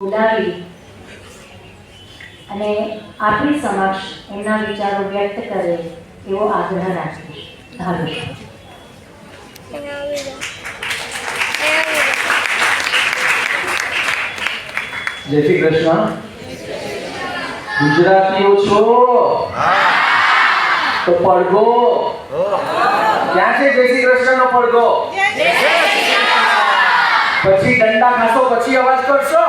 બોલાવી અને આપણી સમક્ષ એમના વિચારો વ્યક્ત કરે એવો આગ્રહ રાખીશ. ધારો. જય શ્રી કૃષ્ણ. ગુજરાતીઓ છો તો પડઘો. ક્યાં છે જય શ્રી કૃષ્ણ નો પડઘો પછી દંડા ખાશો પછી અવાજ કરશો?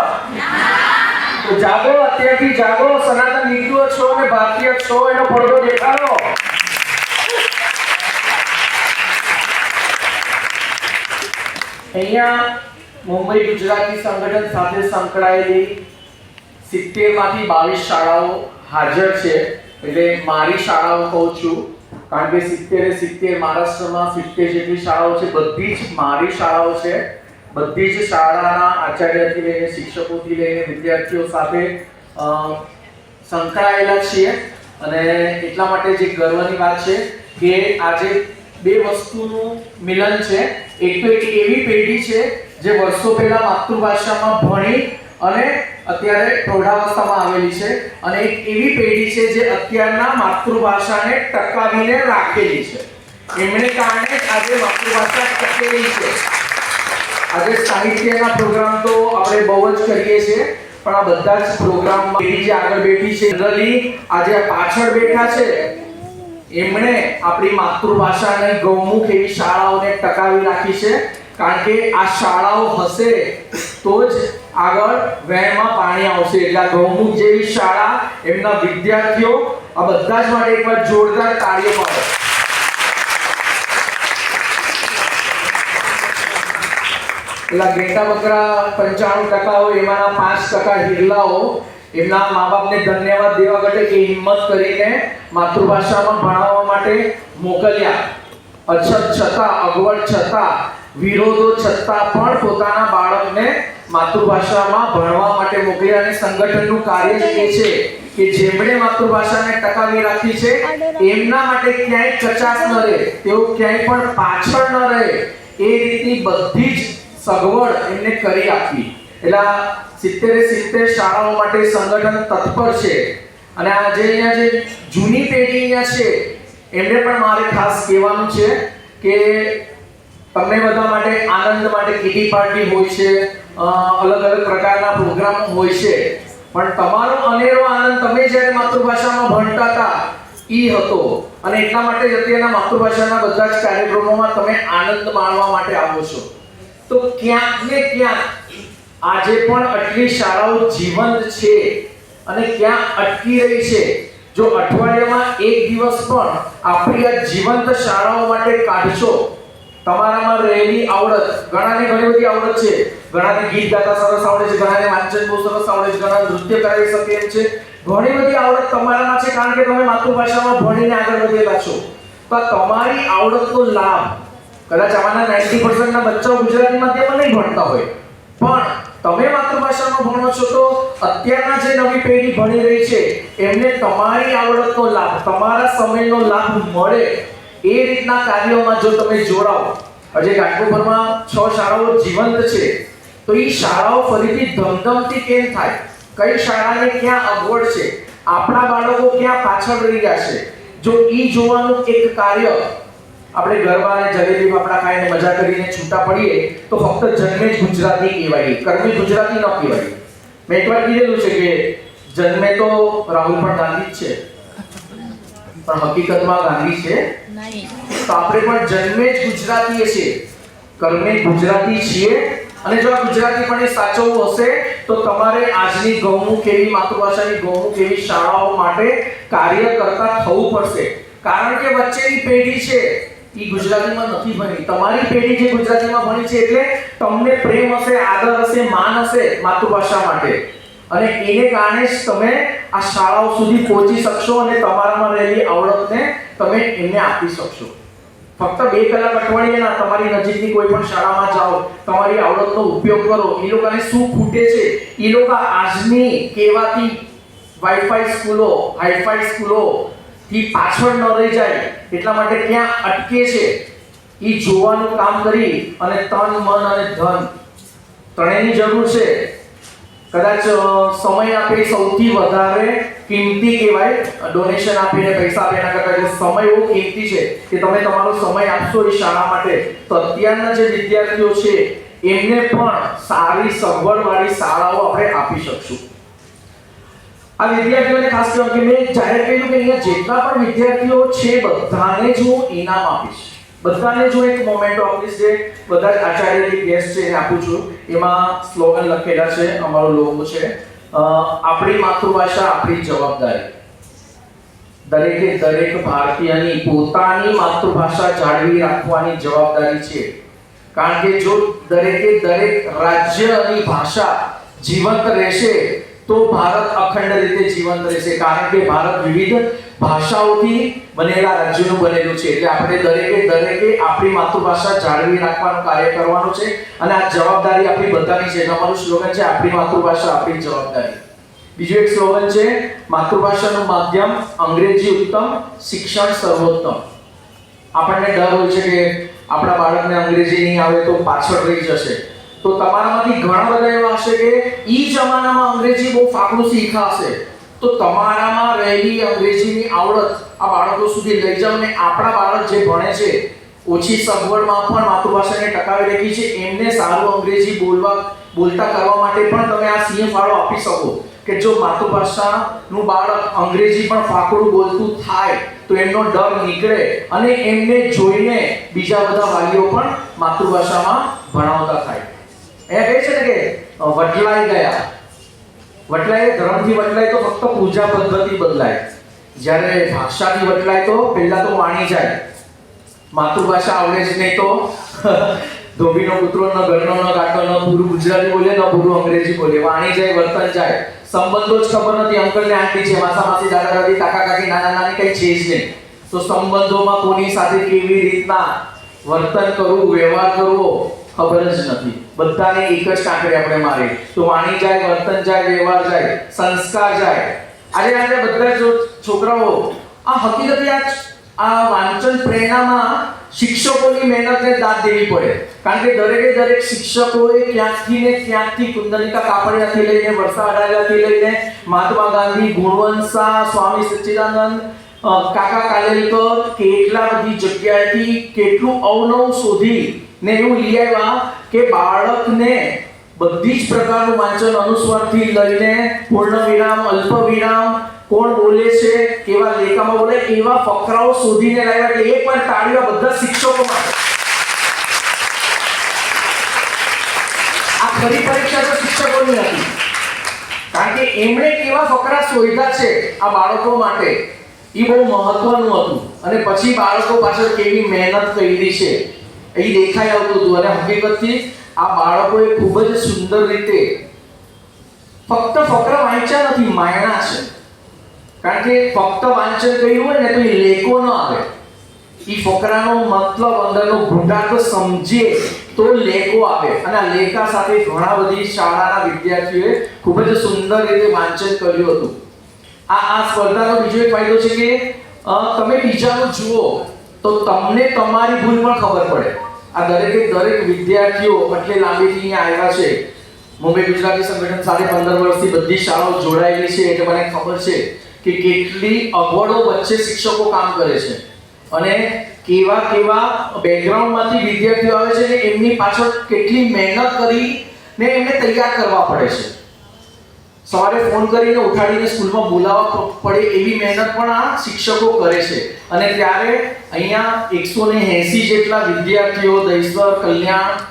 તો જાગો, અત્યારથી જાગો. સનાતન હિન્દુઓ છો અને ભારતીય છો, એનો પડદો દેખાડો. અહીંયા મુંબઈ ગુજરાતી સંગઠન સાથે સંકળાયેલી સિત્તેરમાંથી બાવીસ શાળાઓ હાજર છે. એટલે મારી શાળાઓ કહું છું, કારણ કે સિત્તેરે સિત્તેર મહારાષ્ટ્રમાં સિત્તેર જેટલી શાળાઓ છે, બધી જ મારી શાળાઓ છે. બધી જ શાળાના આચાર્યથી લઈને, શિક્ષકોથી લઈને, વિદ્યાર્થીઓ સાથે સંકળાયેલા છીએ. અને એટલા માટે જે ગર્વની વાત છે કે આજે બે વસ્તુનું મિલન છે. એક તો એક એવી પેઢી છે જે વર્ષો પહેલા માતૃભાષામાં ભણી અને અત્યારે પ્રૌઢાવસ્થામાં આવેલી છે. અને એક એવી પેઢી છે જે અત્યારના માતૃભાષાને ટકાવીને રાખેલી છે. એમને કારણે આજે માતૃભાષા ટકેલી છે. આજે સાહિત્યના પ્રોગ્રામ તો આપણે બહુ જ કરીએ છીએ, પણ આ બધા જ પ્રોગ્રામમાં પેઢી જે આગળ બેઠી છે જનરલી આજે પાછળ બેઠા છે, એમણે આપણી માતૃભાષાને ગૌમુખ એવી શાળાઓને ટકાવી રાખી છે, કારણ કે આ શાળાઓ હશે તો જ આગળ વહેણમાં પાણી આવશે. એટલે આ ગૌમુખ જેવી શાળા, એમના વિદ્યાર્થીઓ આ બધા જ માટે એકવાર જોરદાર તાળીઓ પાડો. પેલા ઘેટા બકરા પંચાણું ટકા હોય, એમાંના પાંચ ટકા હિરલાઓ એમના મા બાપને ધન્યવાદ દેવા માટે કે હિંમત કરીને માતૃભાષામાં ભણાવવા માટે મોકલ્યા. અછત છતાં, અગવડ છતાં, વિરોધો છતાં પણ પોતાના બાળકને માતૃભાષામાં ભણવા માટે મોકલ્યા અને સંગઠનનું કાર્ય એ છે કે જેમણે માતૃભાષાને ટકાવી રાખી છે, એમના માટે ક્યાંય કચાશ ન રહે, તેઓ ક્યાંય પણ પાછળ ન રહે. એ રીતની બધી જ સગવડ એમને કરી આપી. એટલે સિત્તેરે સિત્તેર શાળાઓ માટે સંગઠન તત્પર છે. અને આ જે અહીંયા જે જૂની પેઢી અહીંયા છે, એમને પણ મારે ખાસ કહેવાનું છે કે તમને બધા માટે આનંદ માટે કિટી પાર્ટી હોય છે અલગ અલગ પ્રકારના પ્રોગ્રામ હોય છે. પણ તમારો અનેરો આનંદ તમે જ્યારે માતૃભાષામાં ભણતા હતા, ઈ હતો. અને એટલા માટે જ અત્યારના માતૃભાષાના બધા જ કાર્યક્રમોમાં તમે આનંદ માણવા માટે આવો છો. તો ક્યાંક ને ક્યાંક આજે પણ આટલી શાળાઓ જીવંત છે અને ક્યાં અટકી રહી છે. જો અઠવાડિયામાં એક દિવસ પણ આપણી આ જીવંત શાળાઓ માટે કાઢશો, તમારામાં રહેલી આવડત, ઘણાને ઘણી બધી આવડત છે. ઘણાને ગીત ગાતા સરસ આવડે છે, ઘણાને વાંચન બહુ સરસ આવડે છે ઘણા નૃત્ય કરાવી શકે એમ છે. ઘણી બધી આવડત તમારામાં છે, કારણ કે તમે માતૃભાષામાં ભણીને આગળ વધેલા છો. તો તમારી આવડતનો લાભ કદાચ આમાંના નાઇન્ટી પર્સન્ટના બચ્ચાઓ ગુજરાતીમાં તેમાં નહીં ભણતા હોય. પણ તમે માતૃભાષામાં ભણો છો તો અત્યારના જે નવી પેઢી ભણી રહી છે, એમને તમારી આવડતનો લાભ, તમારા સમયનો લાભ મળે એ રીતના કાર્યોમાં જો તમે જોડાઓ. આજે ગાંધીપુરમાં છ શાળાઓ જીવંત છે, તો એ શાળાઓ ફરીથી ધમધમતી કેમ થાય? કઈ શાળાને ક્યાં અગવડ છે? આપણા બાળકો ક્યાં પાછળ રહી ગયા છે? જો એ જોવાનું એક કાર્ય આપણે ગરબા અને જલેબી ફાફડા ખાઈને મજા કરીને છૂટા પડીએ તો ફક્ત જન્મે જ ગુજરાતી કહેવાય. કર્મી ગુજરાતી ન કહેવાય. મેં એકવાર કીધેલું છે કે જન્મે તો રાહુલ પણ ગાંધી જ છે. પણ હકીકતમાં ગાંધી છે? તો આપણે પણ જન્મે જ ગુજરાતીએ છીએ. કર્મે ગુજરાતી છીએ. અને જો આ ગુજરાતી પણ સાચવવું હશે તો તમારે આજની ગૌમુખ એવી માતૃભાષાની ગૌમુખ એવી શાળાઓ માટે કાર્ય કરતા થવું પડશે. કારણ કે વચ્ચેની પેઢી છે. એ ગુજરાતીમાં નથી ભણી. તમારી પેઢી જે ગુજરાતીમાં ભણી છે એટલે તમને પ્રેમ હશે, આદર હશે, માન હશે માતૃભાષા માટે. અને એને કારણે જ તમે આ શાળાઓ સુધી પહોંચી શકશો અને તમારામાં રહેલી આવડતને તમે એમને આપી શકશો. ફક્ત બે કલાક અઠવાડિયેના તમારી નજીકની કોઈ પણ શાળામાં જાઓ, તમારી આવડતનો ઉપયોગ કરો. એ લોકોને શું ખૂટે છે? એ લોકો આજની કહેવાતી વાઈફાઈ સ્કૂલો હાઈફાઈ સ્કૂલો થી પાછળ ન રહી જાય એટલા માટે ક્યાં અટકે છે. એ જોવાનું કામ કરી અને તન, મન અને ધન ત્રણેયની જરૂર છે. કદાચ સમય આપે સૌથી વધારે કિંમતી કહેવાય. ડોનેશન આપીને પૈસા આપે એના કરતાં સમય એવો કિંમતી છે, કે તમે તમારો સમય આપશો એ શાળા માટે, તો અત્યારના જે વિદ્યાર્થીઓ છે, એમને પણ સારી સગવડવાળી શાળાઓ આપણે આપી શકશું. આ વિદ્યાર્થીઓને ખાસ કહેવાનું કે મેં જાહેર કર્યું કે અહીંયા જેટલા પણ વિદ્યાર્થીઓ છે, બધાને જ હું ઇનામ આપીશ. બધાને જો એક મોમેન્ટો આપીશ જે બધા જ આચાર્યની ગેસ્ટ છે એને આપું છું. એમાં સ્લોગન લખેલા છે, અમારો લોગો છે. આપણી માતૃભાષા, આપણી જવાબદારી. દરેકે દરેક ભારતીયની પોતાની માતૃભાષા જાળવી રાખવાની જવાબદારી છે. કારણ કે જો દરેકે દરેક રાજ્યની ભાષા જીવંત રહેશે તો ભારત અખંડ રીતે જીવંત રહેશે. કારણ કે ભારત વિવિધ ભાષાઓથી બનેલા રાજ્યોનું બનેલું છે. એટલે આપણે દરેકે દરેકે આપણી માતૃભાષા જાળવી રાખવાનું કાર્ય કરવાનું છે અને આ જવાબદારી આપણી બધાની છે. અમારું સ્લોગન છે, આપણી માતૃભાષા, આપણી જવાબદારી. બીજું એક સ્લોગન છે, માતૃભાષાનું માધ્યમ અંગ્રેજી ઉત્તમ શિક્ષણ સર્વોત્તમ. આપણને ડર હોય છે કે આપણા બાળકને અંગ્રેજી નહીં આવે તો પાછળ રહી જશે. તો તમારામાંથી ઘણા બધા એવા હશે કે ઈ જમાનામાં અંગ્રેજી બહુ ફાકડું શીખાશે. તો તમારામાં રહેલી અંગ્રેજીની આવડત આ બાળકો સુધી લઈ જાઓ ને આપણા બાળક જે ભણે છે, ઓછી સગવડમાં પણ માતૃભાષાને ટકાવી રાખી છે, એમને સારું અંગ્રેજી બોલવા, બોલતા કરવા માટે પણ તમે આ સીએ ફાળો આપી શકો. કે જો માતૃભાષાનું બાળક અંગ્રેજી પણ ફાકડું બોલતું થાય, તો એમનો ડર નીકળે અને એમને જોઈને બીજા બધા વાલીઓ પણ માતૃભાષામાં ભણાવતા થાય. અહીંયા કહે છે ને કે વટલાઈ ગયા. વટલાય ધર્મથી વટલાય તો ફક્ત પૂજા પદ્ધતિ બદલાય. જ્યારે ભાષાથી વટલાય તો પહેલા તો વાણી જાય. માતૃભાષા આવડે જ નહીં તો. ધોબીનો પુત્રો ન, ઘરનો ન, કાકો ન પૂરું ગુજરાતી બોલે ન પૂરું અંગ્રેજી બોલે. વાણી જાય, વર્તન જાય. સંબંધો જ ખબર નથી. અંકલ ને આંટી છે માસા માસી દાદા દાદી કાકા કાકી, નાના નાની કઈ છે જ નહીં. તો સંબંધોમાં કોની સાથે કેવી રીતના વર્તન કરવું, વ્યવહાર કરવો, ખબર જ નથી. બધાને એક જ કાંકરે આપણે મારી તો વાણી જાય, વર્તન જાય, વ્યવહાર જાય, સંસ્કાર જાય. આજે આજે બધા જો છોકરાઓ, આ હકીકતે આ આ વાંચન પ્રેરણામાં શિક્ષકોની મહેનતને દાદ દેવી પડે. કારણ કે દરેકે દરેક શિક્ષકોએ ક્યાંકથી ને ક્યાંકથી કુંદનિકા કાપડિયાથી લઈને વર્ષા અડાગાથી લઈને, મહાત્મા ગાંધી, ગુણવંત શાહ સ્વામી સચ્ચિદાનંદ કાકા કાલેલકર કેટલા બધી જગ્યાએથી કેટલું અવનવ શોધી ને એવું લઈ આવ્યા કે બાળકને બધી જ પ્રકારનું વાંચન અનુસ્વારથી લઈને પૂર્ણ વિરામ અલ્પ વિરામ કોણ બોલે છે, કેવા લેખામાં બોલે, એવા ફકરાઓ શોધીને લાવ્યા એટલે એક વાર તાળીઓ બધા શિક્ષકો માટે આ ફરી પરીક્ષા તો શિક્ષકોની હતી. કારણ કે એમણે કેવા ફકરા શોધ્યા છે આ બાળકો માટે. એ બહુ મહત્વનું હતું. અને પછી બાળકો પાછળ કેવી મહેનત કરી છે. એ દેખાઈ આવતું હતું અને હકીકતથી આ બાળકોએ ખૂબ જ સુંદર રીતે ફક્ત ફકરા વાંચ્યા નથી, માયણા છે. કારણ કે ફક્ત વાંચન કર્યું હોય ને તો એ લેખો ન આવે. એ ફકરાનો મતલબ અંદરનો ઘૂંટાટ સમજે તો લેખો આવે. અને આ લેખા સાથે ઘણા બધી શાળાના વિદ્યાર્થીઓએ ખૂબ જ સુંદર રીતે વાંચન કર્યું હતું. આ આ સ્પર્ધાનો બીજો એક ફાયદો છે કે તમે બીજાનું જુઓ તો તમને તમારી ભૂલ પણ ખબર પડે. આ દરેકે દરેક વિદ્યાર્થીઓ એટલે લાંબીથી અહીંયા આવ્યા છે. મુંબઈ ગુજરાતી સંગઠન સાથે પંદર વર્ષથી બધી શાળાઓ જોડાયેલી છે એટલે મને ખબર છે કે કેટલી અગવડો વચ્ચે શિક્ષકો કામ કરે છે. અને કેવા કેવા બેકગ્રાઉન્ડમાંથી વિદ્યાર્થીઓ આવે છે ને એમની પાછળ કેટલી મહેનત કરી ને એમને તૈયાર કરવા પડે છે. સવારે ફોન કરીને ઉઠાડીને સ્કૂલમાં બોલાવવા પડે એવી મહેનત પણ આ શિક્ષકો કરે છે. અને ત્યારે અહીંયા એકસો ને એસી જેટલા વિદ્યાર્થીઓ, દૈશ્વર, કલ્યાણ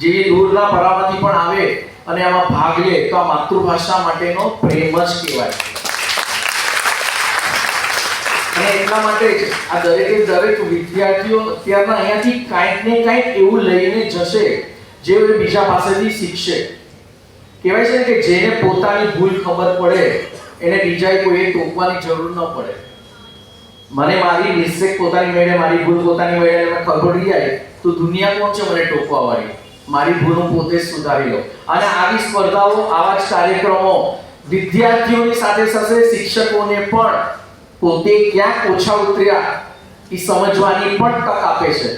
જેવી દૂરના પરામાંથી પણ આવે અને આમાં ભાગ લે, તો આ માતૃભાષા માટેનો પ્રેમ જ કહેવાય. અને એટલા માટે જ આ દરેકે દરેક વિદ્યાર્થીઓ અત્યારના અહીંયાથી કાંઈક ને કાંઈક એવું લઈને જશે, જે બીજા પાસેથી શીખશે. કહેવાય છે કે જેને પોતાની ભૂલ ખબર પડે, એને બીજાએ કોઈએ ટોકવાની જરૂર ન પડે. મને મારી મિસ્ટેક પોતાની મેળે, મારી ભૂલ પોતાની મેળે મને ખબર જાય, તો દુનિયા કોણ છે મને ટોકવાવાળી મારી ભૂલ હું પોતે સુધારી લઉં. અને આવી સ્પર્ધાઓ, આવા જ કાર્યક્રમો વિદ્યાર્થીઓની સાથે સાથે શિક્ષકોને પણ પોતે ક્યાંક ઓછા ઉતર્યા, એ સમજવાની પણ તક આપે છે.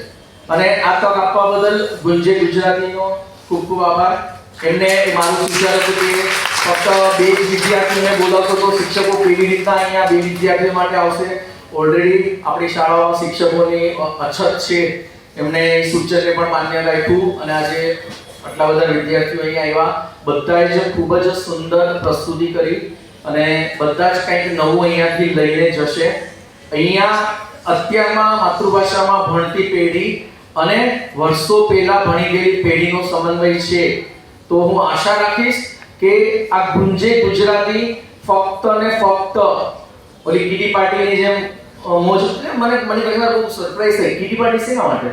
અને આ તક આપવા બદલ ગુંજે ગુજરાતીનો ખૂબ ખૂબ આભાર. એમને મારું વિચાર હતું કે ફક્ત બે વિદ્યાર્થીઓને બોલાવશો તો શિક્ષકો કેવી રીતના અહીંયા બે વિદ્યાર્થીઓ માટે આવશે. ઓલરેડી આપણી શાળાઓ શિક્ષકોની અછત છે. એમને સૂચનને પણ માન્ય રાખ્યું અને આજે આટલા બધા વિદ્યાર્થીઓ અહીંયા આવ્યા. બધાએ જ ખૂબ જ સુંદર પ્રસ્તુતિ કરી અને બધા જ કંઈક નવું અહીંયાથી લઈને જશે. અહીંયા અત્યારમાં માતૃભાષામાં ભણતી પેઢી અને વર્ષો પહેલા ભણી ગયેલી પેઢીનો સમન્વય છે. તો હું આશા રાખીશ કે આ ગુંજે ગુજરાતી ફક્ત ને ફક્ત ઓલી કીટી પાર્ટીની જેમ મોજ મને મને ઘણી વાર બહુ સરપ્રાઈઝ થઈ. કીટી પાર્ટી શેના માટે?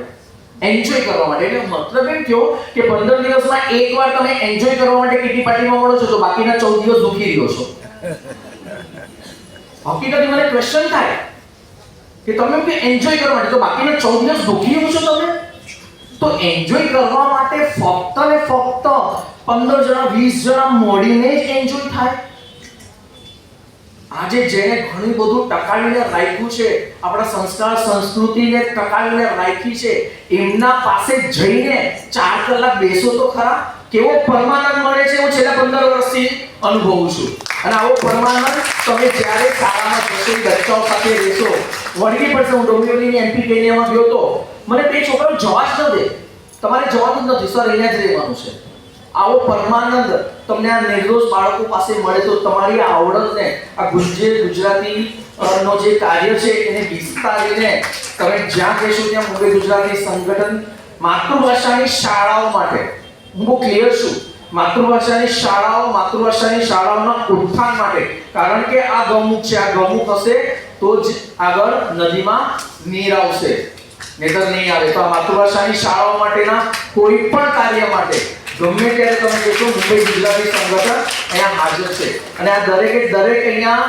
એન્જોય કરવા માટે. એટલે મતલબ એમ થયો કે પંદર દિવસમાં એકવાર તમે એન્જોય કરવા માટે કીટી પાર્ટીમાં મળો છો, તો બાકીના ચૌદ દિવસ દુખી રહ્યો છો. હકીકતે મને ક્વેશ્ચન થાય કે તમે એન્જોય કરવા માટે, તો બાકીના ચૌદ દિવસ દુખી રહ્યો છો તમે? તો એન્જોય કરવા માટે ફક્ત ને ફક્ત પંદર જણા, વીસ જણા મળીને જ એન્જોય થાય. આજે જેને ઘણું બધું ટકાવીને રાખ્યું છે, આપણા સંસ્કાર સંસ્કૃતિને ટકાવીને રાખી છે, એમના પાસે જઈને ચાર કલાક બેસો તો ખરા. કેવો પરમાનંદ મળે છે, હું છેલ્લા પંદર વર્ષથી અનુભવું છું. અને આવો પરમાનંદ તમે જ્યારે શાળામાં જશો બચ્ચાઓ સાથે રહેશો. વળગી પડશે, હું ડોંબિવલીની એમપી કેનિયામાં ગયો તો. મને બે છોકરાઓ જવા જ ન દે. તમારે જવાનું જ નથી સર અહીંયા જ રહેવાનું છે. આવો પરમાનંદ તમને આ નિર્દોષ બાળકો પાસે મળે તો તમારી આવડતને, આ ગુજે ગુજરાતી નો જે કાર્ય છે, એને વિસ્તારીને તમે જ્યાં કહેશો ત્યાં મુંબઈ ગુજરાતી સંગઠન માતૃભાષાની શાળાઓ માટે. હું બહુ ક્લિયર છું. માતૃભાષાની શાળાઓ, માતૃભાષાની શાળાઓના ઉત્થાન માટે. કારણ કે આ ગૌમુખ છે, આ ગૌમુખ હશે તો જ આગળ નદીમાં નીર આવશે. નહીતર નહીં આવે. તો આ માતૃભાષાની શાળાઓ માટેના કોઈ પણ કાર્ય માટે, ગમે ત્યારે તમે કહેશો મુંબઈ ગુજરાતી સંગઠન અહીંયા હાજર છે. અને આ દરેકે, દરેક અહીંયા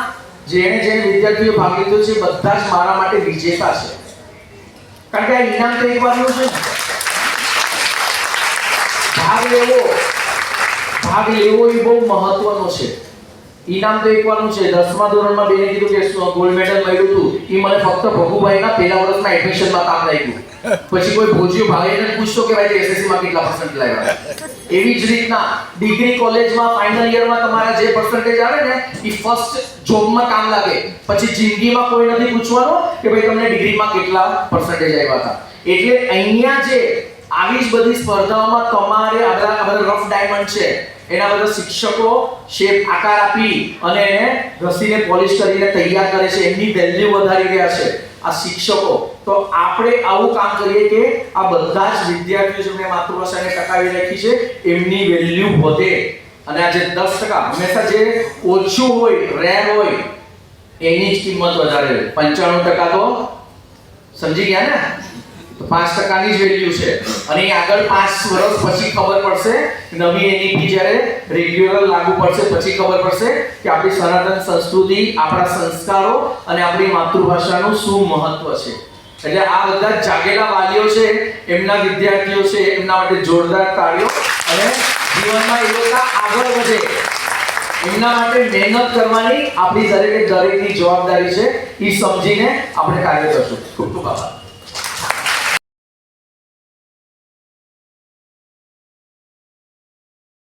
જેણે જેણે વિદ્યાર્થીઓ ભાગ લીધો છે, બધા જ મારા માટે વિજેતા છે. કારણ કે આ ઇનામ તો એકવારનું છે ભાગ લેવો. ભાગ લેવો એ બહુ મહત્વનો છે. ઈનામ તો એકવારનું છે. દસમા ધોરણમાં બેને કીધું કે ગોલ્ડ મેડલ મળ્યું હતું એ મને ફક્ત પ્રભુભાઈના પહેલા વર્ષના એડમિશનમાં કામ લાગ્યું. પછી કોઈ ભોજીયો ભાઈને પૂછતો કે ભાઈ એસએસસી માં કેટલા પર્સન્ટ લાવ્યા? એવી જ રીતના ડિગ્રી કોલેજમાં ફાઇનલ યરમાં તમારા જે પર્સન્ટેજ આવે ને એ ફર્સ્ટ જોબમાં કામ લાગે. પછી જિંદગીમાં કોઈ નથી પૂછવાનું કે ભાઈ, તમને ડિગ્રીમાં કેટલા પર્સન્ટેજ આવ્યા હતા. એટલે અહીંયા જે આવી જ બધી સ્પર્ધાઓમાં તમારે આ બધા રફ ડાયમંડ છે. એના બધા શિક્ષકો શેપ આકાર આપી અને એને ઘસીને પોલિશ કરીને તૈયાર કરે છે. એમની વેલ્યુ વધારી રહ્યા છે આ શિક્ષકો. તો આપણે આવું કામ કરીએ કે આ બધા જ વિદ્યાર્થીઓ જેમણે માતૃભાષાને ટકાવી રાખી છે, એમની વેલ્યુ વધે. અને આ જે 10% હંમેશા જે ઓછું હોય રેર હોય, એની જ કિંમત વધારે પંચાણું ટકા તો સમજી ગયા ને? પાંચ ટકાની જ વેલ્યુ છે. અને આગળ પાંચ વર્ષ પછી ખબર પડશે નવી એનઈપી જ્યારે રેગ્યુલર લાગુ પડશે, પછી ખબર પડશે કે આપણી સનાતન સંસ્કૃતિ, આપણા સંસ્કારો અને આપણી માતૃભાષાનું શું મહત્વ છે. એટલે આ બધા જાગેલા વાલીઓ છે, એમના વિદ્યાર્થીઓ છે, એમના માટે જોરદાર તાળીઓ અને જીવનમાં એ લોકો આગળ વધે. એમના માટે મહેનત કરવાની આપણી દરેકે દરેકની જવાબદારી છે. એ સમજીને આપણે કાર્ય કરશું. ખૂબ ખૂબ આભાર.